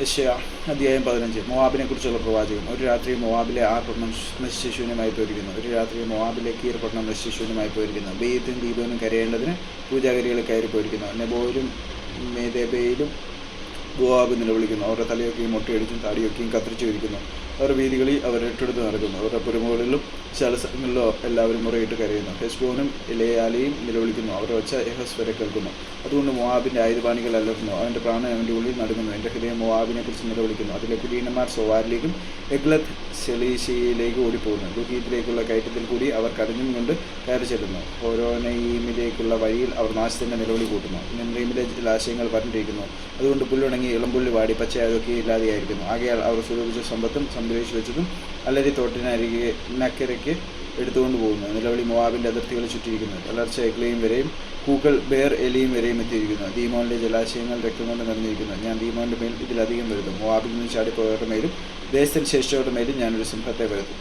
യശയ അധ്യായം പതിനഞ്ച്. മൊവാബിനെ കുറിച്ചുള്ള പ്രവാചകം. ഒരു രാത്രി മൊവാബിലെ ആർ പട്ടണം നശിശൂന്യമായി പോയിരിക്കുന്നു. ഒരു രാത്രി മൊവാബിലെ കീർ പട്ടണം നശിശൂന്യമായി പോയിരിക്കുന്നു. ബെയ്ത്തും ദീപനും കരയേണ്ടതിന് പൂജാഗിരികൾ കയറി പോയിരിക്കുന്നു നെബോയിലും മേദേബയിലും ഗോവാബ് നിലവിളിക്കുന്നു അവരുടെ തലയൊക്കെയും മുട്ടയടിച്ചും താടിയൊക്കെയും കത്തിരിച്ചു ഇരിക്കുന്നു അവരുടെ വീതികളിൽ അവർ എട്ടെടുത്ത് നടക്കുന്നു. അവരുടെ പുരമുകളിലും ശാലസ്ഥലങ്ങളിലോ എല്ലാവരും മുറയിട്ട് കരയുന്നു. ഹെസ്ബോനും ഇലയാലയും നിലവിളിക്കുന്നു. അവരുടെ ഒച്ച എഹസ് വരെ കേൾക്കുന്നു. അതുകൊണ്ട് മോവാബിന്റെ ആയുധപാണികൾ അലർന്നു. അവന്റെ പ്രാണൻ അവന്റെ ഉള്ളിൽ നടക്കുന്നു എന്റെ ഹൃദയം മോവാബിനെ കുറിച്ച് നിലവിളിക്കുന്നു. അതിലെ കുടീനന്മാർ സോവാരിലേക്കും എഗ്ലത്ത് സെലീശയിലേക്ക് ഓടിപ്പോകുന്നു. ദുഹീത്തിലേക്കുള്ള കയറ്റത്തിൽ കൂടി അവർ കരഞ്ഞും കൊണ്ട് കയറി ചെല്ലുന്നു. ഓരോനയിമിലേക്കുള്ള വഴിയിൽ അവർ നാശത്തിന്റെ നിലവിളി കൂട്ടുന്നു. നിമ്രീമിലെ ജലാശയങ്ങൾ പറഞ്ഞിരിക്കുന്നു അതുകൊണ്ട് പുല്ലുണങ്ങി ഇളംപുല്ല് വാടി പച്ചയാതൊക്കെ ഇല്ലാതെയായിരിക്കുന്നു. ആകയാൽ അവർ സ്വരൂപിച്ച സമ്പത്തും സംഗ്രഹിച്ചു വെച്ചതും അല്ലരി തോട്ടിനരികെ നക്കരയ്ക്ക് എടുത്തുകൊണ്ട് പോകുന്നത് നിലവിളി മോവാബിന്റെ അതിർത്തികൾ ചുറ്റിയിരിക്കുന്നത് വളർച്ച എഗ്ലയും വരെയും കൂക്കൾ ബേർ എലിയും വരെയും എത്തിയിരിക്കുന്നു. ദീമോനിലെ ജലാശയങ്ങൾ രക്തം കൊണ്ട് നിറഞ്ഞിരിക്കുന്നു. ഞാൻ ദീമോന്റെ മേൽ ഇതിലധികം വരുന്നു. മുവാബിൽ നിന്ന് ചാടിപ്പോയവരുടെ മേലും ദേശത്തിന് ശേഷിച്ചവരുടെ മേലും ഞാനൊരു സിംഹത്തെ വരുത്തും.